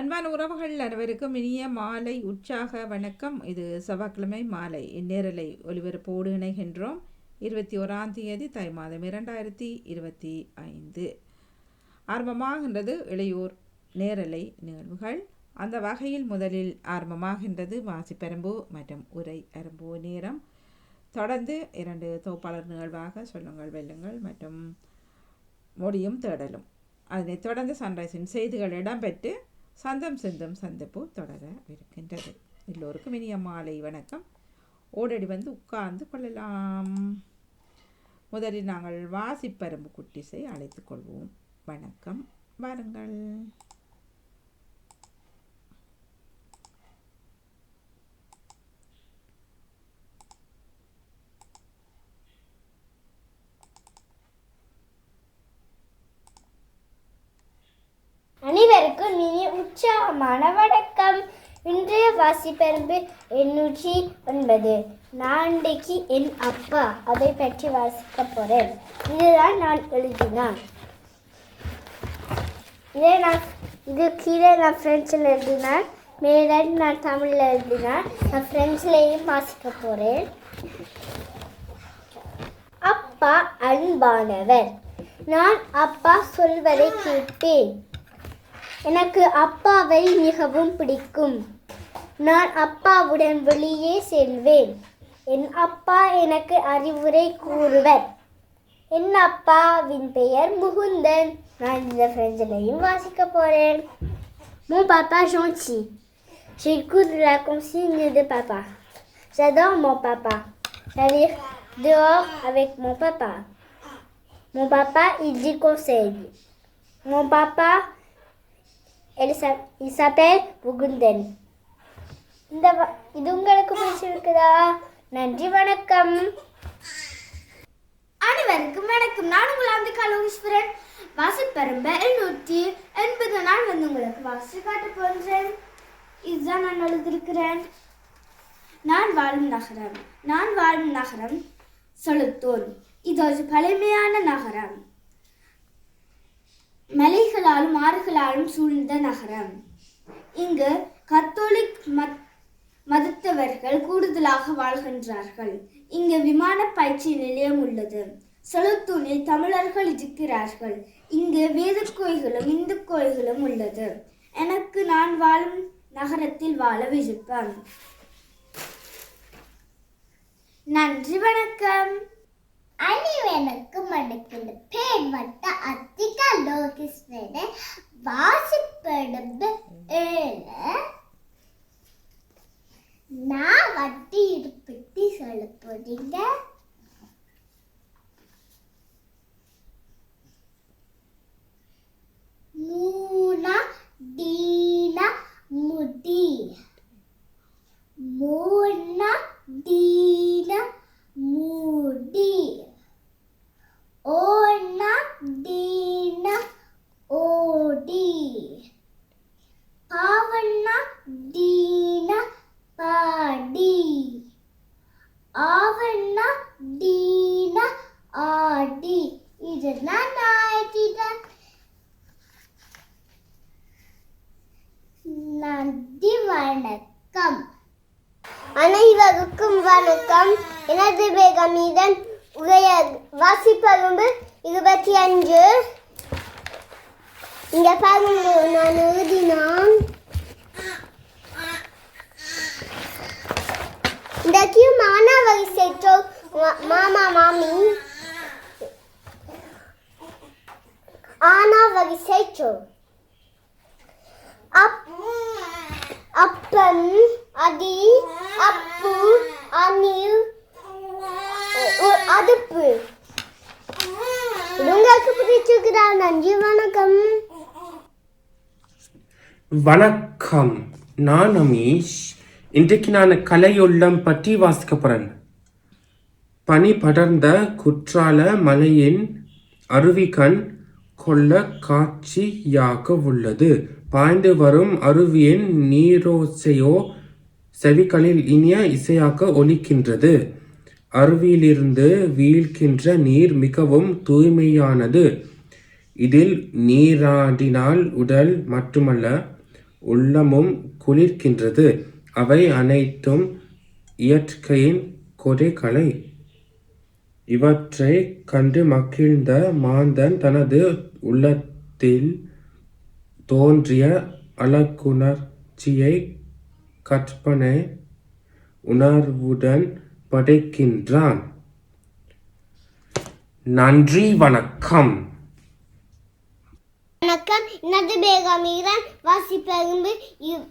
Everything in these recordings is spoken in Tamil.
அன்பான உறவுகள் அனைவருக்கும் இனிய மாலை உற்சாக வணக்கம். இது செவ்வாய்க்கிழமை மாலை. இந்நேரலை ஒலிபரப்போடு இணைகின்றோம். இருபத்தி ஓராம் தேதி தை மாதம் இரண்டாயிரத்தி இருபத்தி ஐந்து. ஆரம்பமாகின்றது இளையோர் நேரலை நிகழ்வுகள். அந்த வகையில் முதலில் ஆரம்பமாகின்றது வாசிப்பெரம்பு மற்றும் உரை அரம்பு நேரம். தொடர்ந்து இரண்டு தொகுப்பாளர் நிகழ்வாக சொல்லுங்கள் வெல்லுங்கள் மற்றும் மொழியும் தேடலும். அதனைத் தொடர்ந்து சன்ரைஸின் செய்திகள் இடம்பெற்று சந்தம் செந்தம் சந்திப்பு தொடர இருக்கின்றது. எல்லோருக்கும் இனிய மாலை வணக்கம். ஓடடி வந்து உட்கார்ந்து கொள்ளலாம். முதலில் நாங்கள் வாசிப்பரம்பு குட்டிஸை அழைத்து கொள்வோம். வணக்கம். வாருங்கள் அனைவருக்கும் இனி உற்சாகமான வணக்கம் இன்றைய வாசிப்பெரும்பு எண்ணூற்றி ஒன்பது. நாண்டைக்கு என் அப்பா அதை பற்றி வாசிக்க போறேன். இதுதான் நான் எழுதினான். இதே நான் இது கீழே நான் ஃப்ரெண்ட்ஸில் எழுதினேன். மேலே நான் தமிழில் எழுதினேன். நான் ஃப்ரெண்ட்ஸ்லேயும் வாசிக்க போகிறேன் அப்பா அன்பானவர். நான் அப்பா சொல்வதை கேட்பேன். எனக்கு அப்பாவை மிகவும் பிடிக்கும். நான் அப்பாவுடன் வெளியே செல்வேன் என் அப்பா எனக்கு அறிவுரை கூறுவர் என் அப்பாவின் பெயர் முகுந்தன் நான் இந்த ஃப்ரெண்ட்ஸ்லையும் வாசிக்க போகிறேன் Mon papa gentil. J'écoute la consigne de papa. J'adore mon papa. J'allais dehors avec mon papa. Mon papa, il dit conseil. Mon papa, elle s'a- il s'appelle Mugundan. இந்த வ- இது உங்களுக்கு பிடிச்சிருக்குதா? நன்றி வணக்கம். அனைவருக்கும் வணக்கம். நான் உங்கள் அந்த கலோகீஸ்வரன். வாசிப்பெரும்ப எழுநூற்றி எண்பது நாள் வந்து உங்களுக்கு வாசி காட்ட போகிறேன் இதுதான் நான் எழுதியிருக்கிறேன். நான் வாழும் நகரம். நான் வாழும் நகரம் சொலுத்தூர். இது ஒரு பழமையான நகரம். மலைகளாலும் ஆறுகளாலும் சூழ்ந்த நகரம். இங்கு கத்தோலிக் மத் மதத்தவர்கள் கூடுதலாக வாழ்கின்றார்கள். இங்கு விமான பயிற்சி நிலையம் உள்ளது. செலுத்தூனில் தமிழர்கள் இருக்கிறார்கள். இங்கு வேத கோயில்களும் இந்து கோயில்களும் உள்ளது. எனக்கு நான் வாழும் நகரத்தில் வாழ விருப்பம். நன்றி வணக்கம். அனைவருக்கும் வணக்கம். பேர் வட்ட அத்திகா லோகேஸ்வரன். வாசிப்பெடுப்பு ஏழு. நான் வட்டி இருப்பத்தி சொல்ல போறீங்க? எனது பேகமீதன் உரைய வாசிப்பரும்பு இருபத்தி அஞ்சு இந்த பாருங்க நான் எழுதினான். இந்த கியூ மாணவரி சேர்த்தோம் மாமா மாமி. ஆனா வரிசை அப் அப்பன் அடி அப்பு அணில் அடுப்பு. உங்களுக்கு பிடிச்சிருக்குதா நன்றி வணக்கம். வணக்கம். நான் அமீஷ் இன்றைக்கு நான் கலையுள்ளம் பற்றி வாசிக்க போறேன். பனி படர்ந்த குற்றால மலையின் அருவிகண் கொள்ள காட்சியாக உள்ளது. பாய்ந்து வரும் அருவியின் நீரோசையோ செவிகளில் இனிய இசையாக ஒலிக்கின்றது. அருவியிலிருந்து வீழ்கின்ற நீர் மிகவும் தூய்மையானது. இதில் நீராடினால் உடல் மட்டுமல்ல உள்ளமும் குளிர்கின்றது. அவை அனைத்தும் இயற்கையின் கொடைகளை. இவற்றை கண்டு மகிழ்ந்த மாந்தன் தனது உள்ளத்தில் தோன்றிய அழகுணர்ச்சியை கற்பனை உணர்வுடன் படைக்கின்றான். நன்றி வணக்கம். வணக்கம். இன்னது பேகாமிதான் வாசிப்பெரும்பு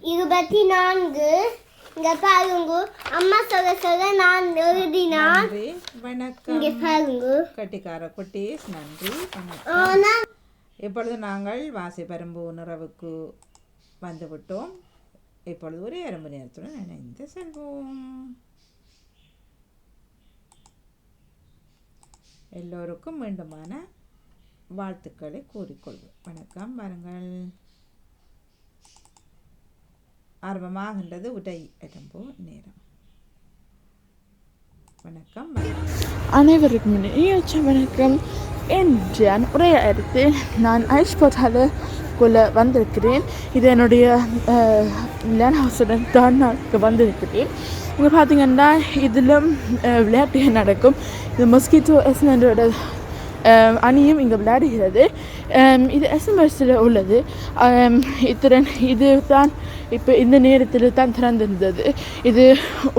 இருபத்தி நான்கு இங்க பாருங்க. அம்மா சொல்ல சொல்ல நான் எழுதினான். வணக்கம். இங்க பாருங்க. கட்டிக்கார குட்டீஸ் நன்றி வணக்கம். ஆனா இப்பொழுது நாங்கள் வாசிப்பெரும்பு உணர்வுக்கு வந்துவிட்டோம். இப்பொழுது ஒரு எறும்பு நேரத்துடன் இணைந்து செல்வோம். எல்லோருக்கும் மீண்டுமான வாழ்த்துக்களை கூறிக்கொள்வோம். வணக்கம் வாருங்கள். ஆர்வமாகின்றது உடை எறும்பு நேரம். வணக்கம் அனைவருக்கும் இனிய வணக்கம். என் உரைய எடுத்து நான் ஐஸ் போட்டாலுக்குள்ளே வந்திருக்கிறேன். இது என்னுடைய லேண்ட் தான் நான் வந்திருக்கிறேன். இங்கே பார்த்தீங்கன்னா இதில் விளையாட்டு நடக்கும். இது மஸ்கிட்டோ எஸ்னோட அணியும் இங்கே விளையாடுகிறது. இது எஸ்எம்எஸில் உள்ளது. இத்திறன் இது தான் இப்போ இந்த நேரத்தில் தான் திறந்திருந்தது. இது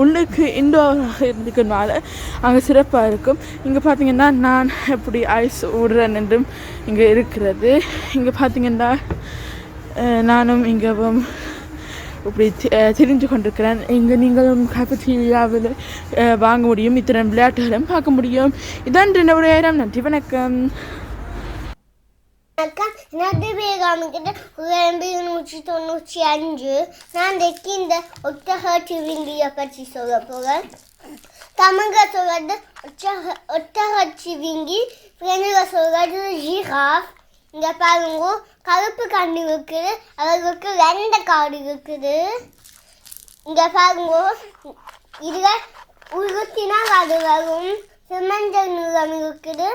உள்ளுக்கு இண்டோராக இருந்துக்கனால அங்கே சிறப்பாக இருக்கும். இங்கே பார்த்தீங்கன்னா நான் எப்படி ஐஸ் விடுறேன் என்றும் இங்கே இருக்கிறது. இங்கே பார்த்தீங்கன்னா நானும் இங்கே இப்படி தி- அஹ், திரிஞ்சு கொண்டிருக்கிறேன். இங்கே நீங்களும் கஃபட்டீரியாவில் வாங்க முடியும். இத்தனை விளையாட்டுகளும் பார்க்க முடியும். இதான் ஒரு நேரம். நன்றி வணக்கம். வணக்கம். இன்னது பேகாமிக்கிட்ட ஒரு நூற்றி தொண்ணூற்றி அஞ்சு. நான் இன்றைக்கு இந்த ஒட்டக சிவிங்கியை பற்றி சொல்ல போகிறேன் தமிழக சொல்றது ஒட்டக ஒட்டக சிவிங்கி பிரெஞ்சில் சொல்றது ஜிராஃப் இங்கே பாருங்க கருப்பு கண்ணு இருக்குது அவர்களுக்கு வெண்ட காடு இருக்குது. இங்க பாருங்க இதுல உருத்தினா அது வரும். சிமெண்டல் நிறம் இருக்குது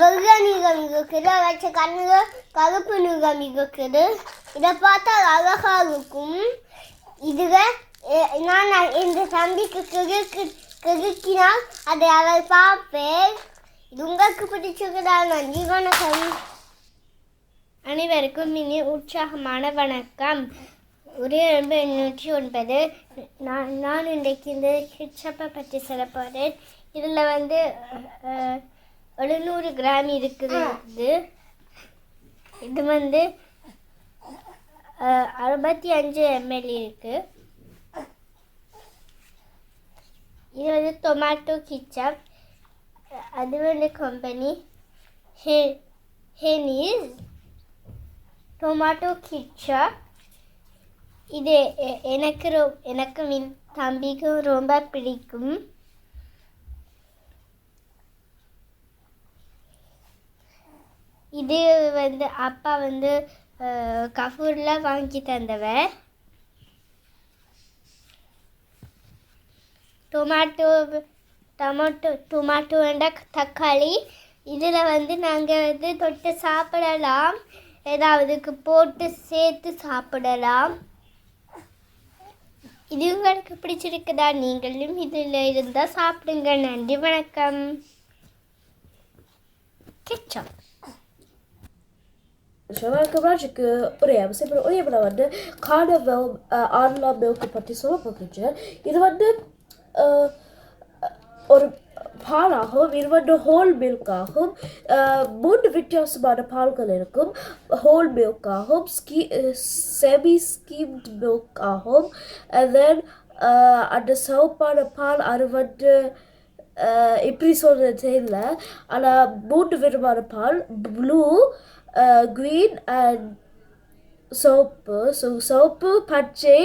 வெள்ள நிறம் இருக்குது வச்ச கண்ணுல கருப்பு நிறம் இருக்குது. இதை பார்த்தா அழகா இருக்கும். இதுல நான் இந்த தம்பிக்கு கிறுக்கு கிறுக்கினால் அதை அவர் பார்ப்பேன். இது உங்களுக்கு பிடிச்சிருக்கிறார் நன்றி வணக்கம் அனைவருக்கும் இனி உற்சாகமான வணக்கம். ஒரே எண்பது எண்ணூற்றி ஒன்பது. நான் நான் இன்றைக்கு இந்த ஹிட்ஸப்பை பற்றி சொல்ல போகிறேன் இதில் வந்து எழுநூறு கிராம் இருக்குது. இது இது வந்து அறுபத்தி அஞ்சு எம்எல் இருக்குது இது வந்து டொமேட்டோ கிச்சப் அது வந்து கம்பெனி ஹே ஹேனீஸ் டொமாட்டோ கிச்சப் இது எ- எனக்கு ரொ எனக்கு மின் தம்பிக்கும் ரொம்ப பிடிக்கும். இது வந்து அப்பா வந்து கஃபூரில் வாங்கி தந்தவர். டொமாட்டோ டொமாட்டோ டொமாட்டோ வேண்டாம் தக்காளி. இதில் வந்து நாங்கள் வந்து தொட்டு சாப்பிடலாம். ஏதாவதுக்கு போட்டு சேர்த்து சாப்பிடலாம். இது உங்களுக்கு பிடிச்சிருக்குதா? நீங்களும் இதில் இருந்தால் சாப்பிடுங்க. நன்றி வணக்கம். கெச்சப் ஷவருக்கு ராஜுக்கு அவசியம் ஒரே படம் வந்து கார்னவெல் ஆன்லா மில்க்கு பற்றி சொல்ல போகிறேன் இது வந்து ஒரு பாலாகும் இது ஹோல் மில்காகும் மூன்று வித்தியாசமான பால்கள் இருக்கும். ஹோல் மில்க் ஸ்கீ செமி ஸ்கீம்ட் மில்க் தென் அந்த சவுப்பான பால் அது இப்படி சொல்கிறது எப்படி தெரியல. ஆனால் மூன்று விதமான பால் ப்ளூ க்ரீன் அண்ட் சோப்பு ஸோ சோப்பு பச்சை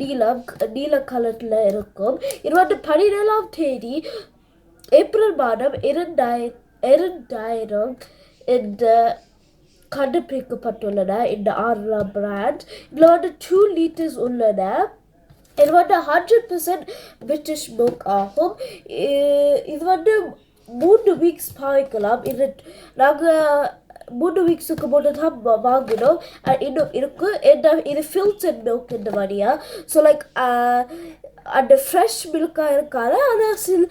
நீலம் நீல கலரில் இருக்கும். இருபத்தி வந்து பன்னிரெண்டாம் தேதி ஏப்ரல் மாதம் இரண்டாய இரண்டாயிரம் இந்த கண்டுபிடிக்கப்பட்டுள்ளன. இந்த ஆர்லா பிராண்ட் இதில் வந்து டூ லிட்டர்ஸ் உள்ளன. இது வந்து ஹண்ட்ரட் பர்சன்ட் பிரிட்டிஷ் புக் ஆகும். இது வந்து மூன்று வீக்ஸ் பாய்க்கலாம் இது நாங்கள் மூணு வீக்ஸுக்கு முன்னே தான் வாங்கினோம். இன்னும் இருக்கு. என்ன இது ஃபில்டர்ட் மில்க் இந்த மாதிரியா ஸோ லைக் அந்த ஃப்ரெஷ் மில்காக இருக்காது. ஆனால் சில்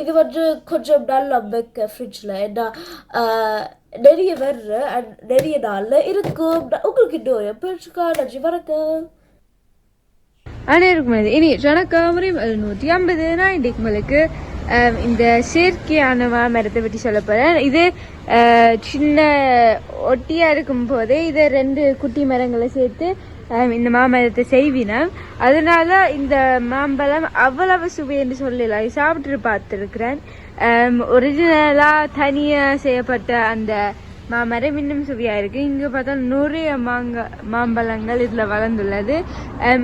இது வந்து கொஞ்சம் நல்லா வைக்க ஃப்ரிட்ஜில் ஏன்னா நிறைய வர்ற அண்ட் நிறைய நாளில் இருக்கும் உங்களுக்கு இன்னொரு பேச்சுக்கா நன்றி வணக்கம். அனைவருக்கும் இனி ஜனக்காமரி நூற்றி ஐம்பது நான் இன்றைக்கு உங்களுக்கு இந்த சேர்க்கையானவா மரத்தை பற்றி சொல்ல போகிறேன் இது சின்ன ஒட்டியாக இருக்கும் போதே இதை ரெண்டு குட்டி மரங்களை சேர்த்து இந்த மாமரத்தை செய்வினோம் அதனால இந்த மாம்பழம் அவ்வளவு சுவை என்று சொல்லலாம் சாப்பிட்டு பார்த்துருக்கிறேன். ஒரிஜினலாக தனியாக செய்யப்பட்ட அந்த மாமரம் இன்னும் சுவையாக இருக்கு. இங்கே பார்த்தா நிறைய மாங்க மாம்பழங்கள் இதில் வளர்ந்துள்ளது.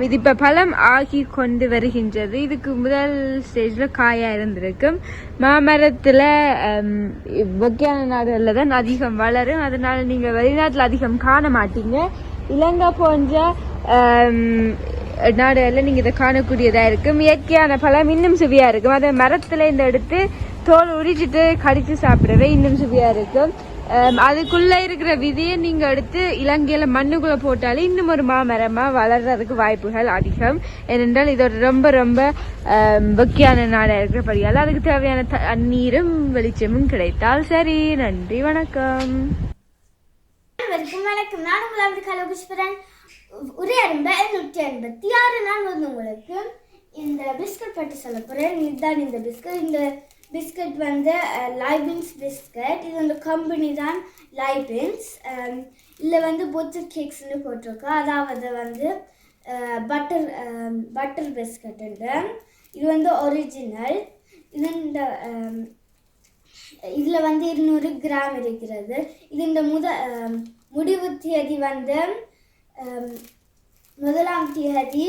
இது இப்போ பழம் ஆகி கொண்டு வருகின்றது. இதுக்கு முதல் ஸ்டேஜில் காயாக இருந்திருக்கு. மாமரத்தில் வகையான நாடுகளில் தான் அதிகம் வளரும். அதனால நீங்கள் வெளிநாட்டில் அதிகம் காண மாட்டீங்க. இலங்கை போன்ற நாடுகளில் நீங்கள் இதை காணக்கூடியதாக இருக்கும் இயற்கையான பழம் இன்னும் சுவையாக இருக்கும். அதை மரத்தில் இந்த எடுத்து தோல் உரிச்சிட்டு கடித்து சாப்பிடவே இன்னும் சுவையாக இருக்கும். Um, அதுக்குள்ள இருக்கிற விதையை நீங்க எடுத்து இலங்கையில மண்ணுக்குள்ள போட்டாலே இன்னும் ஒரு மாமரமா வளர்றதுக்கு வாய்ப்புகள் அதிகம். ஏனென்றால் இது ஒரு ரொம்ப ரொம்ப அம், வெக்கையான நாடா இருக்கிறபடியால் அதுக்கு தேவையான தண்ணீரும் வெளிச்சமும் கிடைத்தால் சரி. நன்றி வணக்கம். வணக்கம். நான் உங்களாவது கலபுஷ்பரன் கலகுஸ்வரன் அரும்ப நூற்றி ஐம்பத்தி ஆறு நாள் வந்து உங்களுக்கு இந்த பிஸ்கட் பற்றி சொல்ல போகிறேன் இதுதான் இந்த பிஸ்கட். இந்த பிஸ்கட் வந்து லைபின்ஸ் பிஸ்கட் இது வந்து கம்பெனி தான் லைபின்ஸ் இதில் வந்து பொச்சர் கேக்ஸ்னு போட்டிருக்கோம் அதாவது வந்து பட்டர் பட்டர் பிஸ்கட் இது வந்து ஒரிஜினல் இது இந்த இதில் வந்து இருநூறு கிராம் இருக்கிறது. இது இந்த முத முடிவு தேதி வந்து முதலாம் தேதி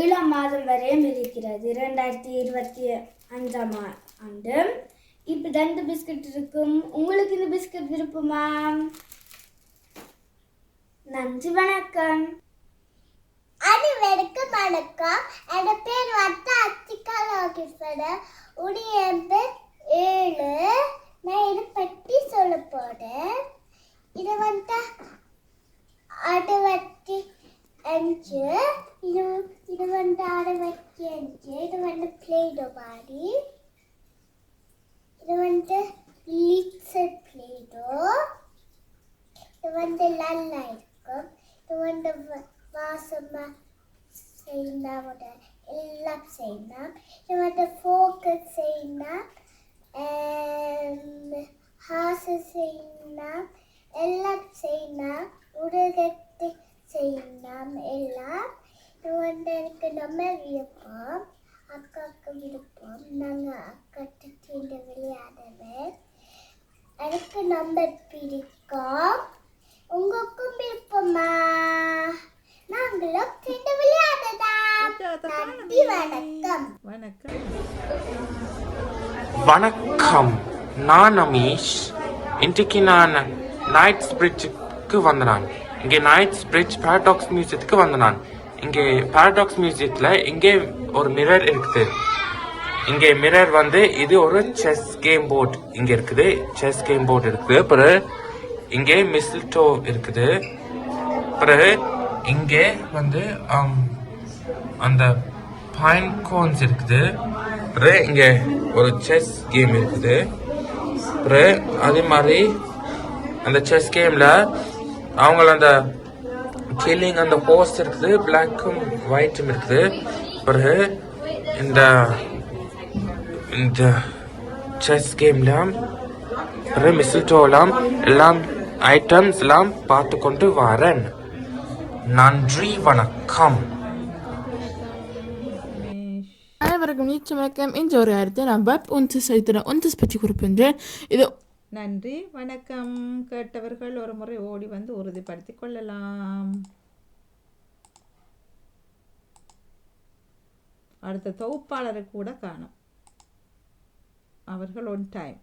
ஏழாம் மாதம் வரையும் இருக்கிறது. இரண்டாயிரத்தி இருபத்தி அஞ்சாம் ஆ- இப்போ தான் இந்த பிஸ்கட் இருக்கும். உங்களுக்கு இந்த பிஸ்கட் விருப்பமா? நன்றி வணக்கம். அனைவருக்கும் வணக்கம். என் பேர் வந்து அத்திகா உடைய பேர் ஏழு. நான் இதை பற்றி சொல்ல போகிறேன் இது வந்து அறுபத்தி அஞ்சு. இது இது வந்து அறுபத்தி அஞ்சு. இது வந்து பிளேடோ மாதிரி. இது வந்து லிட்சல் பிளேடோ. இது வந்து நல்லா இருக்கும். இது வந்து வ- வாசமா செய்யலாம் ஒரு எல்லாம் செய்யலாம். இது வந்து ஃபோக்கஸ் செய்யலாம். ஹாசு செய்யலாம். எல்லாம் செய்யலாம். உலகத்தை செய்யலாம் எல்லாம். இது வந்து எனக்கு நம்ம விருப்பம் அக்காவுக்கு விருப்பம். நாங்கள் அக்காட்ட சேர்ந்து விளையாடுவேன். எனக்கு நம்ம பிடிக்கும் உங்களுக்கும் விருப்பமா? நாங்களும் சேர்ந்து விளையாடலாம். நன்றி வணக்கம். வணக்கம். வணக்கம். நான் அமீஷ். இன்றைக்கு நான் நைட்ஸ் பிரிட்ஜுக்கு வந்தனான் இங்கே நைட்ஸ் பிரிட்ஜ் பாரடாக்ஸ் மியூசியத்துக்கு வந்தனான் இங்கே பாரடாக்ஸ் மியூசியத்தில் இங்கே ஒரு மிரர் இருக்குது. இங்கே மிரர் வந்து இது ஒரு செஸ் கேம் போர்ட் இங்கே இருக்குது. செஸ் கேம் போர்ட் இருக்குது. பிறகு இங்கே மிஸ்ல்டோ இருக்குது. பிறகு இங்கே வந்து um, அந்த பைன் கோன்ஸ் இருக்குது. பிறகு இங்கே ஒரு செஸ் கேம் இருக்குது. பிறகு அதே மாதிரி அந்த செஸ் கேமில் அவங்கள அந்த கில்லிங் அந்த போஸ்ட் இருக்குது பிளாக்கும் ஒயிட்டும் இருக்குது. பிறகு இந்த இந்த செஸ் கேம்லாம் பிறகு மிஸ்ல்டோலாம் எல்லாம் ஐட்டம்ஸ் எல்லாம் பார்த்து கொண்டு வரேன். நன்றி வணக்கம். அனைவருக்கும் நீச்ச வணக்கம். இன்று ஒரு அடுத்து நான் வெப் ஒன்று செய்திட ஒன்று பற்றி குறிப்பின்றேன் இது நன்றி வணக்கம். கேட்டவர்கள் ஒரு முறை ஓடி வந்து உறுதிப்படுத்திக் கொள்ளலாம். அடுத்த தொகுப்பாளரை கூட காணும். அவர்கள் ஒன் டைம்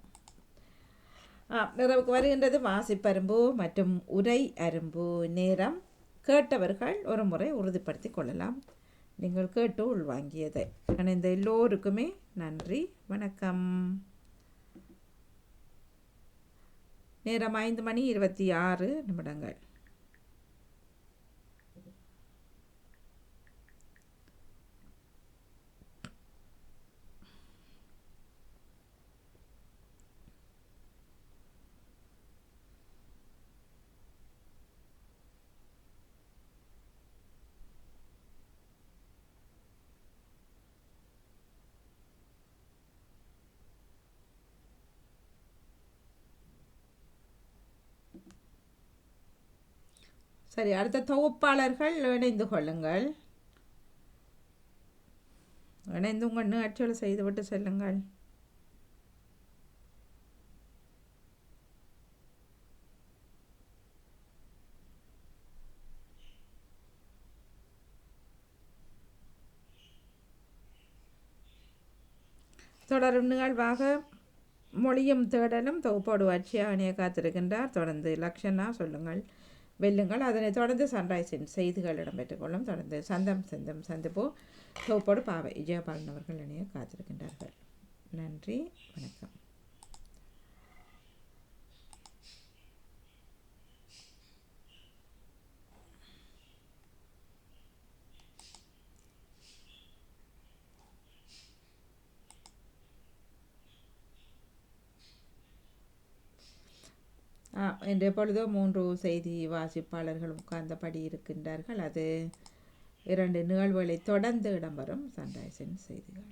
நிறைவுக்கு வருகின்றது வாசிப்பரும்பு மற்றும் உரை அரும்பு நேரம். கேட்டவர்கள் ஒரு முறை உறுதிப்படுத்திக் கொள்ளலாம். நீங்கள் கேட்டு உள்வாங்கியதை. இணைந்த எல்லோருக்குமே நன்றி வணக்கம். நேரம் ஐந்து மணி இருபத்தி ஆறு நிமிடங்கள். சரி அடுத்த தொகுப்பாளர்கள் இணைந்து கொள்ளுங்கள். இணைந்து உங்கள் நிகழ்ச்சிகளை செய்துவிட்டு செல்லுங்கள். தொடரும் நிகழ்வாக மொழியும் தேடலும் தொகுப்போடு வட்சியாக இணைய காத்திருக்கின்றார். தொடர்ந்து லக்ஷனா சொல்லுங்கள். வெல்லுங்கள். அதனைத் தொடர்ந்து சன்ரைஸின் செய்திகள் இடம்பெற்றுக் கொள்ளும். தொடர்ந்து சந்தம் செந்தம் சந்திப்போ தொகுப்போடு பாவை. விஜயபாலன் அவர்கள் இணைய காத்திருக்கின்றார்கள். நன்றி. வணக்கம். இன்றைய பொழுதோ மூன்று செய்தி வாசிப்பாளர்கள் உட்கார்ந்தபடி இருக்கின்றார்கள். அது இரண்டு நிகழ்வுகளை தொடர்ந்து இடம்பெறும் சன்ரைஸின் செய்திகள்.